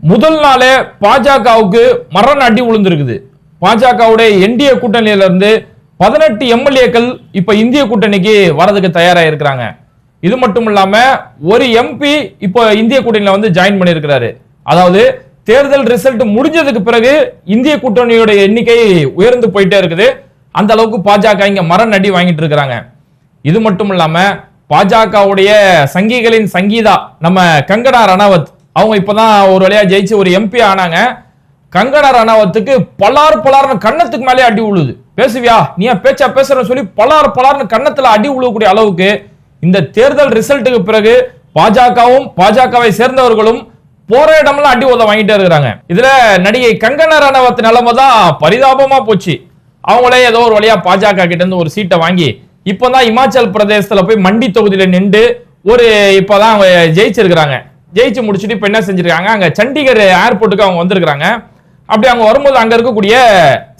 முதல் நாளே பாஜகவுக்கு மரண அடி விழுந்திருக்குது பாஜகவுடைய என்டிஏ கூட்டணியில இருந்து பதினெட்டு எம்எல்ஏக்கள் இப்ப இந்திய கூட்டணிக்கு வரதுக்கு தயாரா இருக்கிறாங்க இது மட்டும் இல்லாம ஒரு எம்பி இப்போ இந்திய கூட்டணியில வந்து ஜாயின் பண்ணியிருக்கிறாரு. அதாவது தேர்தல் ரிசல்ட் முடிஞ்சதுக்கு பிறகு இந்திய கூட்டணியோட எண்ணிக்கை உயர்ந்து போயிட்டே இருக்குது. அந்த அளவுக்கு பாஜக இங்க மரண அடி வாங்கிட்டு இருக்கிறாங்க. இது மட்டும் இல்லாம பாஜகவுடைய சங்கிகளின் சங்கீதா நம்ம கங்கனா ரணாவத் அவங்க இப்பதான் ஒரு வழியா ஜெயிச்சு ஒரு எம்பி ஆனாங்க. கங்கனா ரணாவத்துக்கு பலார் பலார்னு கன்னத்துக்கு மேலே அடி உழுது. பேசுவியா? நீ ஏன் பேச்சா பேசுறன்னு சொல்லி பலார் பலார்னு கண்ணத்துல அடி உழுவக்கூடிய அளவுக்கு இந்த தேர்தல் ரிசல்ட்டுக்கு பிறகு பாஜகவும் பாஜகவை சேர்ந்தவர்களும் போற இடமெல்லாம் அடி உத வாங்கிட்டே இருக்கிறாங்க. இதுல நடிகை கங்கனா ரணாவத் நிலைமை தான் பரிதாபமா போச்சு. அவங்களே ஏதோ ஒரு வழியா பாஜக கிட்ட இருந்து ஒரு சீட்டை வாங்கி இப்போதான் இமாச்சல் பிரதேசத்துல போய் மண்டி தொகுதியில நின்று ஒரு இப்பதான் அவங்க ஜெயிச்சிருக்கிறாங்க. ஜெயிச்சு முடிச்சுட்டு இப்போ என்ன செஞ்சிருக்காங்க? அங்க சண்டிகர் ஏர்போர்ட்டுக்கு அவங்க வந்திருக்கிறாங்க. அப்படி அவங்க வரும்போது அங்க இருக்கக்கூடிய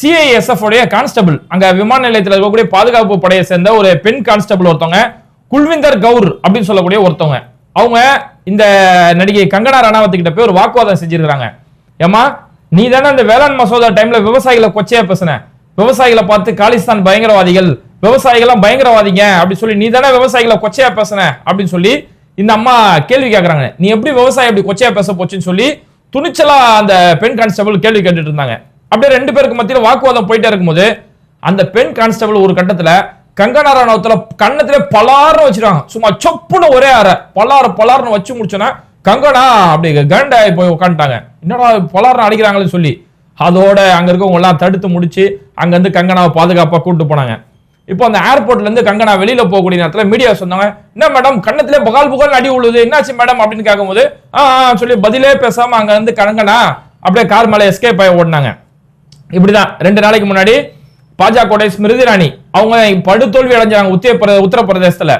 சிஐஎஸ்எஃப் உடைய கான்ஸ்டபிள் அங்க விமான நிலையத்தில் இருக்கக்கூடிய பாதுகாப்பு படையை சேர்ந்த ஒரு பெண் கான்ஸ்டபிள் ஒருத்தவங்க குல்விந்தர் கவுர் அப்படின்னு சொல்லக்கூடிய ஒருத்தவங்க. அவங்க இந்த நடிகை கங்கனா ரணாவத் கிட்ட போய் ஒரு வாக்குவாதம் செஞ்சிருக்காங்க ஏமா நீ தானே அந்த வேளாண் மசோதா டைம்ல விவசாயிகளை கொச்சையா பேசுன? விவசாயிகளை பார்த்து காலிஸ்தான் பயங்கரவாதிகள் விவசாயிகள்லாம் பயங்கரவாதிங்க அப்படின்னு சொல்லி நீ தானே விவசாயிகளை கொச்சையா பேசுன? அப்படின்னு சொல்லி இந்த அம்மா கேள்வி கேட்கறாங்க நீ எப்படி விவசாயம் எப்படி கொச்சையா பேச போச்சுன்னு சொல்லி துணிச்சலா அந்த பெண் கான்ஸ்டபிள் கேள்வி கேட்டுட்டு இருந்தாங்க. அப்படியே ரெண்டு பேருக்கு மத்தியில் வாக்குவாதம் போயிட்டே இருக்கும்போது அந்த பெண் கான்ஸ்டபிள் ஒரு கட்டத்துல கங்கனா ராணுவத்துல கண்ணத்துல பலாரம் வச்சிருக்காங்க. சும்மா சொப்புன்னு ஒரே அறை. பலார பலார்னு வச்சு முடிச்சோன்னா கங்கனா அப்படி கண்டாய் போய் உட்காந்துட்டாங்க என்னடா பலாரம் அடிக்கிறாங்களேன்னு சொல்லி. அதோட அங்க இருக்கவங்க எல்லாம் தடுத்து முடிச்சு அங்கேருந்து கங்கனாவை பாதுகாப்பா கூட்டு போனாங்க. இப்போ அந்த ஏர்போர்ட்ல இருந்து கங்கனா வெளியில போகக்கூடிய நேரத்தில் மீடியா சொன்னாங்க என்ன மேடம் கண்ணத்துல பகால் புகால் அடி உழுது. என்னாச்சு மேடம் அப்படின்னு கேட்கும்போது ஆ சொல்லி பதிலே பேசாம அங்க இருந்து கணங்கனா அப்படியே கார் மேல எஸ்கேப் ஆகி ஓடினாங்க. இப்படிதான். ரெண்டு நாளைக்கு முன்னாடி பாஜக ஸ்மிருதி ராணி அவங்க படு தோல்வி அடைஞ்சாங்க உத்தர உத்தரப்பிரதேசத்துல.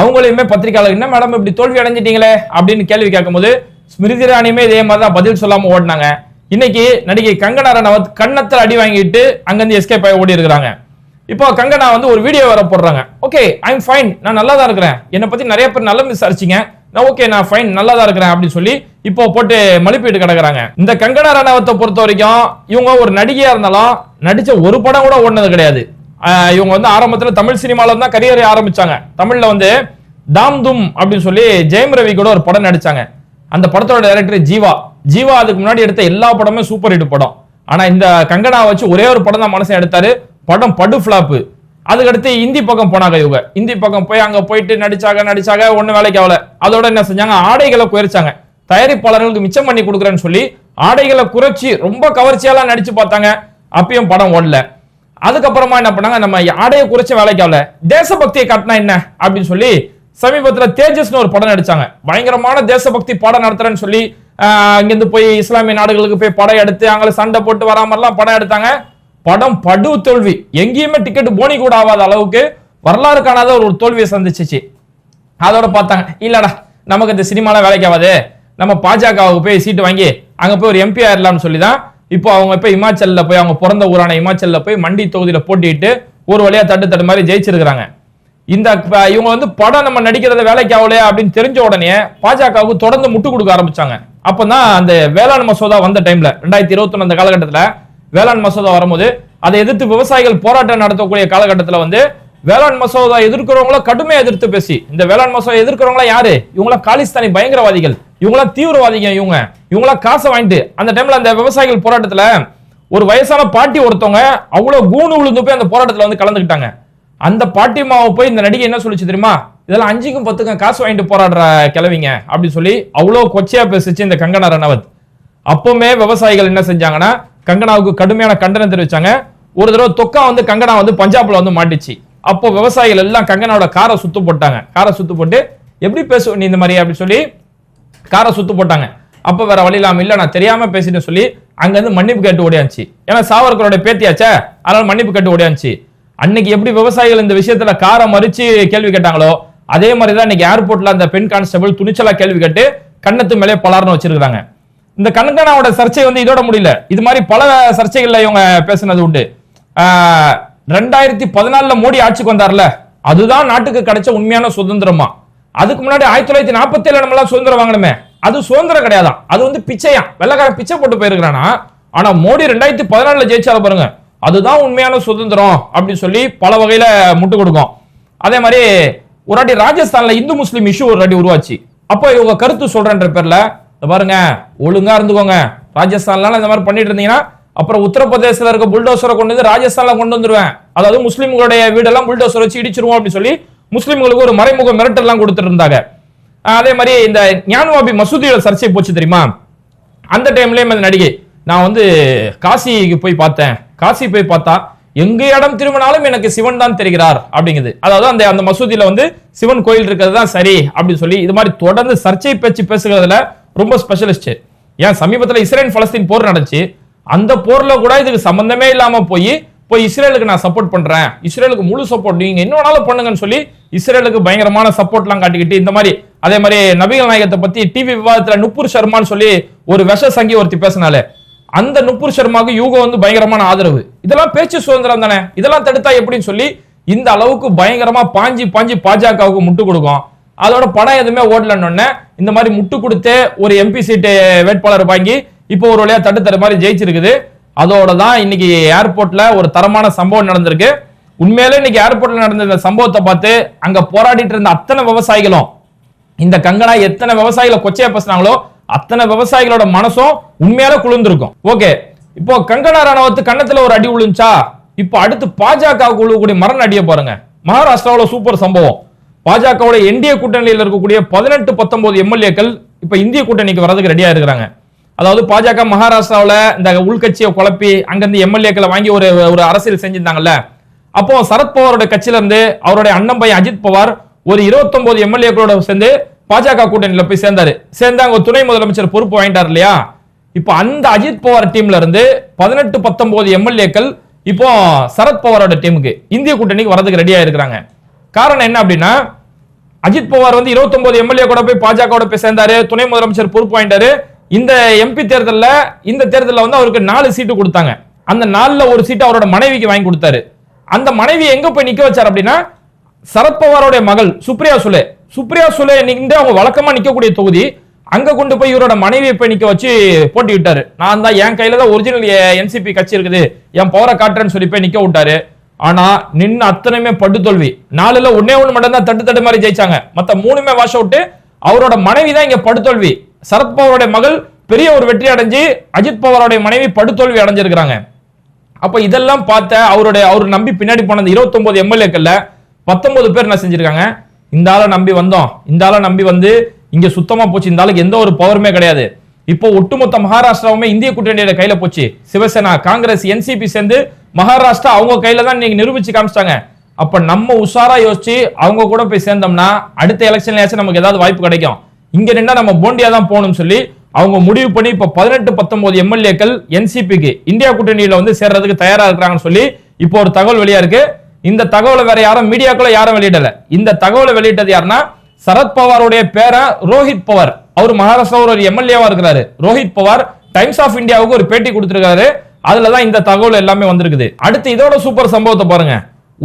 அவங்களையுமே பத்திரிகையாளர் என்ன மேடம் இப்படி தோல்வி அடைஞ்சிட்டீங்களே? அப்படின்னு கேள்வி கேட்கும்போது ஸ்மிருதி ராணியுமே இதே மாதிரி தான் பதில் சொல்லாம ஓடினாங்க. இன்னைக்கு நடிகை கங்கனா ரனாவத் கன்னத்தில் அடி வாங்கிட்டு அங்கிருந்து எஸ்கேப் ஆகி ஓடி இருக்கிறாங்க இப்போ கங்கனா வந்து ஒரு வீடியோ வேற போடுறாங்க. ஓகே ஐம் ஃபைன் நான் நல்லா தான் இருக்கிறேன். என்னை பத்தி நிறைய பேர் நல்லா விசாரிச்சிங்க நான் ஓகே நான் ஃபைன் நல்லா தான் இருக்கிறேன் அப்படின்னு சொல்லி இப்போ போட்டு மலிப்பீட்டு கிடக்குறாங்க. இந்த கங்கனா ரணாவத்தை பொறுத்த வரைக்கும் இவங்க ஒரு நடிகையா இருந்தாலும் நடிச்ச ஒரு படம் கூட ஓடினது கிடையாது. இவங்க வந்து ஆரம்பத்தில் தமிழ் சினிமாவில் தான் கரியரை ஆரம்பிச்சாங்க. தமிழில் வந்து தாம் தும் அப்படின்னு சொல்லி ஜெயம் ரவி கூட ஒரு படம் நடிச்சாங்க. அந்த படத்தோட டைரக்டர் ஜீவா. ஜீவா அதுக்கு முன்னாடி எடுத்த எல்லா படமும் சூப்பர் ஹிட் படம். ஆனால் இந்த கங்கனா வச்சு ஒரே ஒரு படம் தான் மனசை எடுத்தாரு. படம் படு ஃபிளாப்பு அதுக்கடுத்து இந்தி பக்கம் போனாங்க இவங்க. இந்தி பக்கம் போய் அங்கே போயிட்டு நடிச்சாங்க நடிச்சாங்க ஒன்றும் வேலைக்கு ஆகல. அதோட என்ன செஞ்சாங்க? ஆடைகளை குறைச்சாங்க. தயாரிப்பாளர்களுக்கு மிச்சம் பண்ணி கொடுக்குறேன்னு சொல்லி ஆடைகளை குறைச்சி ரொம்ப கவர்ச்சியெல்லாம் நடிச்சு பார்த்தாங்க. அப்பயும் படம் ஓடல. அதுக்கப்புறமா என்ன பண்ணாங்க? நம்ம ஆடையை குறைச்ச வேலைக்கு ஆகல. தேசபக்தியை காட்டினா என்ன? அப்படின்னு சொல்லி சமீபத்தில் தேஜஸ்னு ஒரு படம் நடிச்சாங்க. பயங்கரமான தேசபக்தி படம் நடத்துறேன்னு சொல்லி இங்கேருந்து போய் இஸ்லாமிய நாடுகளுக்கு போய் படம் எடுத்து அவங்கள சண்டை போட்டு வராமல்லாம் படம் எடுத்தாங்க. படம் படு தோல்வி. எங்கேயுமே டிக்கெட் போனி கூட ஆகாத அளவுக்கு வரலாறு காணாத ஒரு தோல்வியை சந்திச்சிச்சு. அதோட பார்த்தாங்க இல்லடா நமக்கு இந்த சினிமாலாம் வேலைக்கு ஆகாது. நம்ம பாஜகவுக்கு போய் சீட்டு வாங்கி அங்க போய் ஒரு எம்பி ஆயிடலாம்னு சொல்லி தான் இப்போ அவங்க போய் இமாச்சல்ல போய் அவங்க பிறந்த ஊரான இமாச்சல்ல போய் மண்டி தொகுதியில போட்டிட்டு ஒரு வழியா தட்டு தட்டு மாதிரி ஜெயிச்சிருக்கிறாங்க. இந்த இவங்க வந்து படம் நம்ம நடிக்கிறத வேலைக்கு ஆகலையா அப்படின்னு தெரிஞ்ச உடனே பாஜகவுக்கு தொடர்ந்து முட்டு கொடுக்க ஆரம்பிச்சாங்க. அப்பதான் அந்த வேளாண் மசோதா வந்த டைம்ல ரெண்டாயிரத்தி இருபத்தி அந்த காலகட்டத்துல வேளாண் மசோதா வரும்போது அதை எதிர்த்து விவசாயிகள் போராட்டம் நடத்தக்கூடிய காலகட்டத்தில் வந்து வேளாண் மசோதா எதிர்க்கிறவங்கள கடுமையாக எதிர்த்து பேசி இந்த வேளாண் மசோதா எதிர்க்கிறவங்களா யாரு? இவங்களாம் காலிஸ்தானி பயங்கரவாதிகள். இவங்களாம் தீவிரவாதிகள் இவங்க. இவங்களாம் காசை வாங்கிட்டு அந்த டைம்ல அந்த விவசாயிகள் போராட்டத்துல ஒரு வயசான பாட்டி ஒருத்தவங்க அவ்வளவு கூணு விழுந்து போய் அந்த போராட்டத்துல வந்து கலந்துக்கிட்டாங்க. அந்த பாட்டி மாவை போய் இந்த நடிகை என்ன சொல்லிச்சு தெரியுமா? இதெல்லாம் அஞ்சுக்கும் பத்துக்கும் காசு வாங்கிட்டு போராடுற கிளவிங்க அப்படின்னு சொல்லி அவ்வளோ கொச்சையா பேசிச்சு இந்த கங்கனா ரணவத் அப்பவுமே விவசாயிகள் என்ன செஞ்சாங்கன்னா கங்கனாவுக்கு கடுமையான கண்டனம் தெரிவிச்சாங்க. ஒரு தடவை தொக்கா வந்து கங்கனா வந்து பஞ்சாப்ல வந்து மாட்டிச்சு. அப்போ விவசாயிகள் எல்லாம் கங்கனாவோட காரை சுத்து போட்டாங்க. காரை சுத்து போட்டு எப்படி பேசுவ நீ இந்த மாதிரி? அப்படின்னு சொல்லி காரை சுத்து போட்டாங்க. அப்ப வேற வழி இல்லாம இல்ல நான் தெரியாம பேசிட்டு சொல்லி அங்க இருந்து மன்னிப்பு கேட்டு ஓடியாச்சு ஏன்னா சாவர்கரோட பேத்தியாச்சே? அதனால மன்னிப்பு கேட்டு ஓடியாச்சு அன்னைக்கு எப்படி விவசாயிகள் இந்த விஷயத்துல காரை மறிச்சு கேள்வி கேட்டாங்களோ அதே மாதிரி தான் இன்னைக்கு ஏர்போர்ட்ல அந்த பெண் கான்ஸ்டபிள் துணிச்சலா கேள்வி கேட்டு கண்ணத்து மேலே பலார்னு வச்சிருக்காங்க இந்த கண்கனாவோட சர்ச்சை வந்து இதோட முடியல. இது மாதிரி பல சர்ச்சைகள்ல இவங்க பேசினது உண்டு. ரெண்டாயிரத்தி பதினாலுல மோடி ஆட்சிக்கு வந்தார்ல அதுதான் நாட்டுக்கு கிடைச்ச உண்மையான சுதந்திரமா? அதுக்கு முன்னாடி ஆயிரத்தி தொள்ளாயிரத்தி நாற்பத்தி ஏழு நம்மளாம் சுதந்திரம் வாங்கணுமே அது சுதந்திரம் கிடையாதான். அது வந்து பிச்சையா வெள்ளக்காரன் பிச்சை போட்டு போயிருக்கிறானா? ஆனா மோடி ரெண்டாயிரத்தி பதினாலுல ஜெயிச்சால பாருங்க. அதுதான் உண்மையான சுதந்திரம் அப்படின்னு சொல்லி பல வகையில முட்டு கொடுக்கும். அதே மாதிரி ஒரு வாட்டி ராஜஸ்தான்ல இந்து முஸ்லீம் இஷ்யூ ஒரு வாட்டி உருவாச்சு. அப்போ இவங்க கருத்து சொல்றேன்ற பேர்ல இந்த பாருங்க ஒழுங்கா இருந்துக்கோங்க. ராஜஸ்தான்ல இந்த மாதிரி பண்ணிட்டு இருந்தீங்கன்னா அப்புறம் உத்தரப்பிரதேசத்தில் இருக்க புல்டோசரை கொண்டு வந்து ராஜஸ்தான்ல கொண்டு வந்துருவேன். அதாவது முஸ்லீம்களுடைய வீடெல்லாம் புல்டோசர் வச்சு இடிச்சிருவோம் அப்படின்னு சொல்லி முஸ்லீம்களுக்கு ஒரு மறைமுக மிரட்டல் எல்லாம் கொடுத்துட்டு இருந்தாங்க அதே மாதிரி இந்த ஞானவாபி மசூதியோட சர்ச்சை போச்சு தெரியுமா? அந்த டைம்லயும் அந்த நடிகை நான் வந்து காசிக்கு போய் பார்த்தேன். காசி போய் பார்த்தா எங்க இடம் திரும்பினாலும் எனக்கு சிவன் தான் தெரிகிறார் அப்படிங்குது. அதாவது அந்த அந்த மசூதியில வந்து சிவன் கோயில் இருக்கிறது தான் சரி அப்படின்னு சொல்லி இது மாதிரி தொடர்ந்து சர்ச்சை பேச்சு பேசுகிறதுல ரொம்ப ஸ்பெஷலிஸ்ட் ஏன்? சமீபத்தில் இஸ்ரேல் பலஸ்தீன் போர் நடந்துச்சு. அந்த போர்ல கூட இதுக்கு சம்பந்தமே இல்லாம போய் போய் இஸ்ரேலுக்கு நான் சப்போர்ட் பண்றேன். இஸ்ரேலுக்கு முழு சப்போர்ட் நீங்க என்ன வேணாலும் பண்ணுங்கன்னு சொல்லி இஸ்ரேலுக்கு பயங்கரமான சப்போர்ட்லாம் காட்டிக்கிட்டு இந்த மாதிரி அதே மாதிரி நபிகள் நாயகத்தை பத்தி டிவி விவாதத்துல நுப்பூர் சர்மான்னு சொல்லி ஒரு விஷ சங்கி ஒருத்தி பேசினாலே அந்த நுப்பூர் சர்மாவுக்கு யூகோ வந்து பயங்கரமான ஆதரவு. இதெல்லாம் பேச்சு சுதந்திரம் தானே? இதெல்லாம் தடுத்தா எப்படின்னு சொல்லி இந்த அளவுக்கு பயங்கரமா பாஞ்சி பாஞ்சி பாஜகவுக்கு முட்டு கொடுக்கும். அதோட படம் எதுவுமே ஓடலன்னு இந்த மாதிரி முட்டு கொடுத்து ஒரு எம்பி சீட்டு வேட்பாளர் வாங்கி இப்போ ஒரு வழியா தர மாதிரி ஜெயிச்சிருக்குது. அதோட தான் இன்னைக்கு ஏர்போர்ட்ல ஒரு தரமான சம்பவம் நடந்திருக்கு. உண்மையிலே இன்னைக்கு ஏர்போர்ட்ல நடந்த இந்த சம்பவத்தை பார்த்து அங்க போராடிட்டு இருந்த அத்தனை விவசாயிகளும் இந்த கங்கனா எத்தனை விவசாயிகளை கொச்சையா பேசுனாங்களோ அத்தனை விவசாயிகளோட மனசும் உண்மையால குளிர்ந்திருக்கும். ஓகே இப்போ கங்கனா ராணுவத்து கன்னத்துல ஒரு அடி விழுந்துச்சா? இப்போ அடுத்து பாஜக குழுக்கூடிய மரண அடிய பாருங்க. மகாராஷ்டிராவில் சூப்பர் சம்பவம். பாஜகவோட என்டிஏ கூட்டணியில் இருக்கக்கூடிய பதினெட்டு பத்தொன்பது எம்எல்ஏக்கள் இப்ப இந்திய கூட்டணிக்கு வரதுக்கு ரெடியா இருக்கிறாங்க. அதாவது பாஜக மகாராஷ்டிராவில் இந்த உள்கட்சியை குழப்பி அங்கிருந்து எம்எல்ஏக்களை வாங்கி ஒரு ஒரு அரசியல் செஞ்சிருந்தாங்கல்ல. அப்போ சரத்பவாரோட கட்சியில இருந்து அவருடைய அண்ணன் பையன் அஜித் பவார் ஒரு 29 எம்எல்ஏக்களோட சேர்ந்து பாஜக கூட்டணியில போய் சேர்ந்தாரு. சேர்ந்து அங்க துணை முதலமைச்சர் பொறுப்பு வாங்கிட்டார் இல்லையா? இப்போ அந்த அஜித் பவார் டீம்ல இருந்து பதினெட்டு பத்தொன்பது எம்எல்ஏக்கள் இப்போ சரத்பவாரோட டீமுக்கு இந்திய கூட்டணிக்கு வரதுக்கு ரெடியா இருக்கிறாங்க. காரணம் என்ன அப்படின்னா அஜித் பவார் வந்து 29 எம்எல்ஏ கூட போய் பாஜக போய் சேர்ந்தாரு துணை முதலமைச்சர் பொறுப்பு வாங்கிட்டாரு இந்த எம்பி தேர்தலில் இந்த தேர்தலில் வந்து அவருக்கு நாலு சீட்டு கொடுத்தாங்க. அந்த நாலுல ஒரு சீட்டு அவரோட மனைவிக்கு வாங்கி கொடுத்தாரு. அந்த மனைவி எங்க போய் நிக்க வச்சார் அப்படின்னா சரத்பவாரோட மகள் சுப்ரியா சுலே. சுப்ரியா சுலே நின்று அவங்க வழக்கமா நிக்கக்கூடிய தொகுதி அங்க கொண்டு போய் இவரோட மனைவியை போய் நிக்க வச்சு போட்டி விட்டாரு நான் தான் என் கையில தான் ஒரிஜினல் என்சிபி கட்சி இருக்குது. என் பவரை காட்டுறேன்னு சொல்லி போய் நிக்க விட்டாரு. ஆனா நின்று அத்தனையுமே படுதோல்வி. நாலுல ஒன்னே ஒண்ணு மட்டும் தான் தட்டு தட்டு மாதிரி ஜெயிச்சாங்க. மத்த மூணுமே வாஷ் அவுட்டு அவரோட மனைவி தான் இங்க படுதோல்வி. சரத்பவருடைய மகள் பெரிய ஒரு வெற்றி அடைஞ்சு அஜித் பவாரோட மனைவி படுதோல்வி அடைஞ்சிருக்கிறாங்க. அப்ப இதெல்லாம் பார்த்த அவருடைய அவர் நம்பி பின்னாடி போன அந்த 29 எம்எல்ஏக்கள்ல பத்தொன்பது பேர் என்ன செஞ்சிருக்காங்க? இந்த ஆளை நம்பி வந்தோம். இந்த ஆளை நம்பி வந்து இங்க சுத்தமா போச்சு. இந்த ஆளுக்கு எந்த ஒரு பவருமே கிடையாது. இப்போ ஒட்டுமொத்த மகாராஷ்டிராவுமே இந்திய கூட்டணியோட கையில போச்சு. சிவசேனா காங்கிரஸ் என்சிபி சேர்ந்து மகாராஷ்டிரா அவங்க கையில தான் நீங்க நிரூபிச்சு காமிச்சிட்டாங்க. அப்ப நம்ம உஷாரா யோசிச்சு அவங்க கூட போய் சேர்ந்தோம்னா அடுத்த எலெக்ஷன்லயாச்சும் நமக்கு ஏதாவது வாய்ப்பு கிடைக்கும். இங்க நின்னா நம்ம போண்டியா தான் போகணும்னு சொல்லி அவங்க முடிவு பண்ணி இப்ப பதினெட்டு பத்தொன்பது எம்எல்ஏக்கள் என்சிபிக்கு இந்தியா கூட்டணியில வந்து சேர்றதுக்கு தயாரா இருக்கிறாங்கன்னு சொல்லி இப்போ ஒரு தகவல் வெளியா இருக்கு. இந்த தகவலை வேற யாரும் மீடியாக்குள்ள யாரும் வெளியிடல. இந்த தகவலை வெளியிட்டது யாருன்னா சரத் பவாருடைய ரோஹித் பவார். அவர் மகாராஷ்டிரா ஒரு எம்எல்ஏவா இருக்கிறாரு. ரோஹித் பவார் டைம்ஸ் ஆஃப் இந்தியாவுக்கு ஒரு பேட்டி கொடுத்திருக்காரு. அதுலதான் இந்த தகவல் எல்லாமே வந்திருக்குது. அடுத்து இதோட சூப்பர் சம்பவத்தை பாருங்க.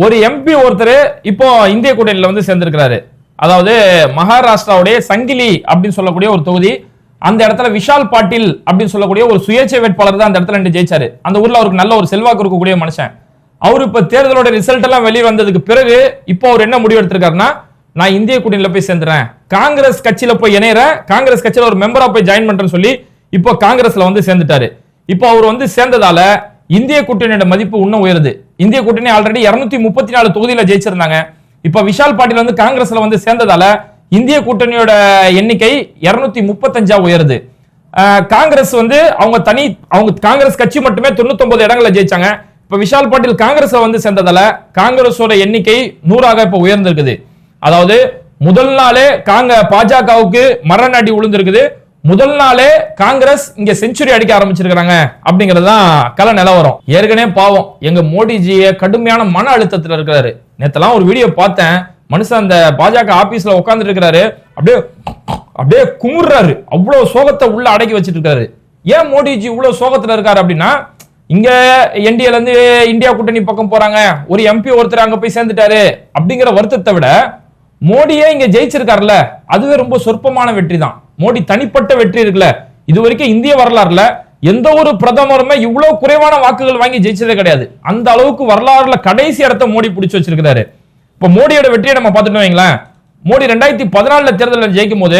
ஒரு எம்பி ஒருத்தர் இப்போ இந்திய கூட்டணியில வந்து சேர்ந்திருக்கிறாரு. அதாவது மகாராஷ்டிராவுடைய சங்கிலி அப்படின்னு சொல்லக்கூடிய ஒரு தொகுதி அந்த இடத்துல விஷால் பாட்டீல் அப்படின்னு சொல்லக்கூடிய ஒரு சுயேட்சை வேட்பாளர் தான் அந்த இடத்துல ரெண்டு ஜெயிச்சாரு. அந்த ஊர்ல அவருக்கு நல்ல ஒரு செல்வாக்கு இருக்கக்கூடிய மனுஷன். அவர் இப்ப தேர்தலோட ரிசல்ட் எல்லாம் வெளியே வந்ததுக்கு பிறகு இப்போ அவர் என்ன முடிவு எடுத்திருக்காருன்னா நான் இந்திய கூட்டணியில போய் சேர்ந்துறேன். காங்கிரஸ் கட்சியில போய் இணையறேன். காங்கிரஸ் கட்சியில ஒரு மெம்பரா போய் ஜாயின் பண்றேன்னு சொல்லி இப்போ காங்கிரஸ்ல வந்து சேர்ந்துட்டாரு. இப்போ அவர் வந்து சேர்ந்ததால இந்திய கூட்டணியோட மதிப்பு இன்னும் உயருது. இந்திய கூட்டணி ஆல்ரெடி 234 முப்பத்தி நாலு தொகுதியில ஜெயிச்சிருந்தாங்க. இப்ப விஷால் பாட்டில் வந்து காங்கிரஸ்ல வந்து சேர்ந்ததால இந்திய கூட்டணியோட எண்ணிக்கை 235 முப்பத்தஞ்சா உயருது காங்கிரஸ் வந்து அவங்க தனி அவங்க காங்கிரஸ் கட்சி மட்டுமே 99 இடங்கள்ல ஜெயிச்சாங்க. இப்ப விஷால் பாட்டில் காங்கிரஸ் வந்து சேர்ந்ததால காங்கிரஸோட எண்ணிக்கை நூறாக இப்ப உயர்ந்திருக்குது. அதாவது முதல் நாளே காங்க பாஜகவுக்கு மரண அடி விழுந்திருக்குது முதல் நாளே காங்கிரஸ் இங்க செஞ்சுரி அடிக்க ஆரம்பிச்சிருக்காங்க அப்படிங்கிறது தான் கல நிலவரம். ஏற்கனவே பாவம். எங்க மோடிஜிய கடுமையான மன அழுத்தத்துல இருக்கிறாரு. நேத்தெல்லாம் ஒரு வீடியோ பார்த்தேன். மனுஷன் அந்த பாஜக ஆபீஸ்ல உட்காந்துட்டு இருக்கிறாரு. அப்படியே அப்படியே குமுறாரு அவ்வளவு சோகத்தை உள்ள அடக்கி வச்சிட்டு இருக்காரு. ஏன் மோடிஜி இவ்வளவு சோகத்துல இருக்காரு அப்படின்னா இங்க என்டிஏல இருந்து இந்தியா கூட்டணி பக்கம் போறாங்க. ஒரு எம்பி ஒருத்தர் அங்க போய் சேர்ந்துட்டாரு. அப்படிங்கிற வருத்தத்தை விட மோடியே இங்க ஜெயிச்சிருக்காருல்ல. அதுவே ரொம்ப சொற்பமான வெற்றி தான் மோடி தனிப்பட்ட வெற்றி இருக்குல்ல. இது வரைக்கும் இந்திய வரலாறுல எந்த ஒரு பிரதமருமே இவ்வளவு குறைவான வாக்குகள் வாங்கி ஜெயிச்சதே கிடையாது. அந்த அளவுக்கு வரலாறுல கடைசி இடத்த மோடி பிடிச்சு வச்சிருக்கிறாரு. இப்ப மோடியோட வெற்றியை நம்ம பார்த்துட்டு வைங்களேன். மோடி ரெண்டாயிரத்தி பதினாலுல தேர்தலில் ஜெயிக்கும் போது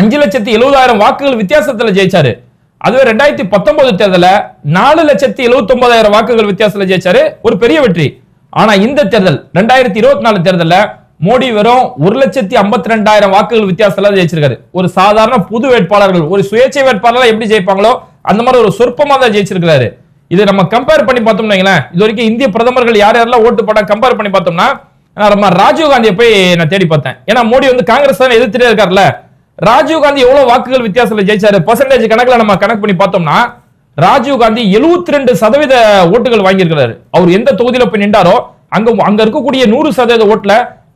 அஞ்சு லட்சத்தி எழுபதாயிரம் வாக்குகள் வித்தியாசத்துல ஜெயிச்சாரு. அதுவே ரெண்டாயிரத்தி பத்தொன்பது தேர்தல நாலு லட்சத்தி எழுபத்தி ஒன்பதாயிரம் வாக்குகள் வித்தியாசத்துல ஜெயிச்சாரு. ஒரு பெரிய வெற்றி. ஆனா இந்த தேர்தல் ரெண்டாயிரத்தி இருபத்தி நாலு தேர்தல்ல மோடி வெறும் ஒரு லட்சத்தி ஐம்பத்தி ரெண்டாயிரம் வாக்குகள் வித்தியாசத்துல ஜெயிச்சிருக்காரு. ஒரு சாதாரண புது வேட்பாளர்கள் ஒரு சுயேட்சை வேட்பாளர்கள் எப்படி ஜெயிப்பாங்களோ அந்த மாதிரி ஒரு சொற்பமா தான் ஜெயிச்சிருக்காரு இது நம்ம கம்பேர் பண்ணி பார்த்தோம்னு இது வரைக்கும் இந்திய பிரதமர்கள் யார் யாரெல்லாம் ஓட்டு போட கம்பேர் பண்ணி பார்த்தோம்னா நம்ம ராஜீவ் காந்தியை போய் நான் தேடி பார்த்தேன். ஏன்னா மோடி வந்து காங்கிரஸ் தான் எதிர்த்துட்டே இருக்காருல்ல. ராஜீவ் காந்தி எவ்வளவு வாக்குகள் வித்தியாசத்துல ஜெயிச்சாரு? பர்சன்டேஜ் கணக்குல நம்ம கணக்கு பண்ணி பார்த்தோம்னா ராஜீவ் காந்தி 72% ரெண்டு சதவீத ஓட்டுகள் வாங்கியிருக்கிறாரு. அவர் எந்த தொகுதியில போய் நின்றாரோ அங்க அங்க இருக்கக்கூடிய நூறு சதவீத ஓட்டுல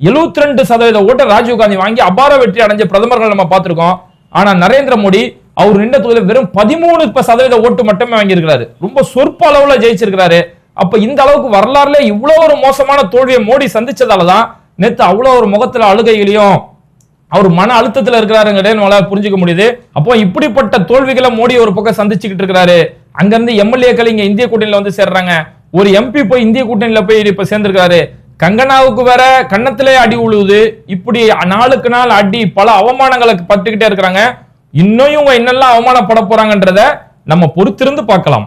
72% ரெண்டு சதவீத ஓட்டை ராஜீவ் காந்தி வாங்கி அபார வெற்றி அடைஞ்ச பிரதமர்கள் நம்ம பார்த்திருக்கோம். ஆனா நரேந்திர மோடி அவர் நின்ற தொகுதியில் வெறும் பதிமூணு சதவீத ஓட்டு மட்டுமே வாங்கியிருக்கிறாரு. ரொம்ப சொற்ப அளவுல ஜெயிச்சிருக்கிறாரு. அப்ப இந்த அளவுக்கு வரலாறுல இவ்வளவு ஒரு மோசமான தோல்வியை மோடி சந்திச்சதாலதான் நேத்து அவ்வளவு ஒரு முகத்துல அழுகைகளையும் அவர் மன அழுத்தத்துல இருக்கிறாருங்கிறதே நம்மளால புரிஞ்சுக்க முடியுது. அப்போ இப்படிப்பட்ட தோல்விகளை மோடி ஒரு பக்கம் சந்திச்சுக்கிட்டு இருக்கிறாரு. அங்கிருந்து எம்எல்ஏக்கள் இங்க இந்திய கூட்டணியில வந்து சேர்றாங்க. ஒரு எம்பி போய் இந்திய கூட்டணியில போய் இப்ப சேர்ந்திருக்காரு கங்கனாவுக்கு வேற கன்னத்திலே அடி உழுவுது. இப்படி நாளுக்கு நாள் அடி பல அவமானங்களுக்கு பட்டுக்கிட்டே இருக்கிறாங்க. இன்னும் இவங்க என்னெல்லாம் அவமானப்பட போறாங்கன்றத நம்ம பொறுத்திருந்து பார்க்கலாம்.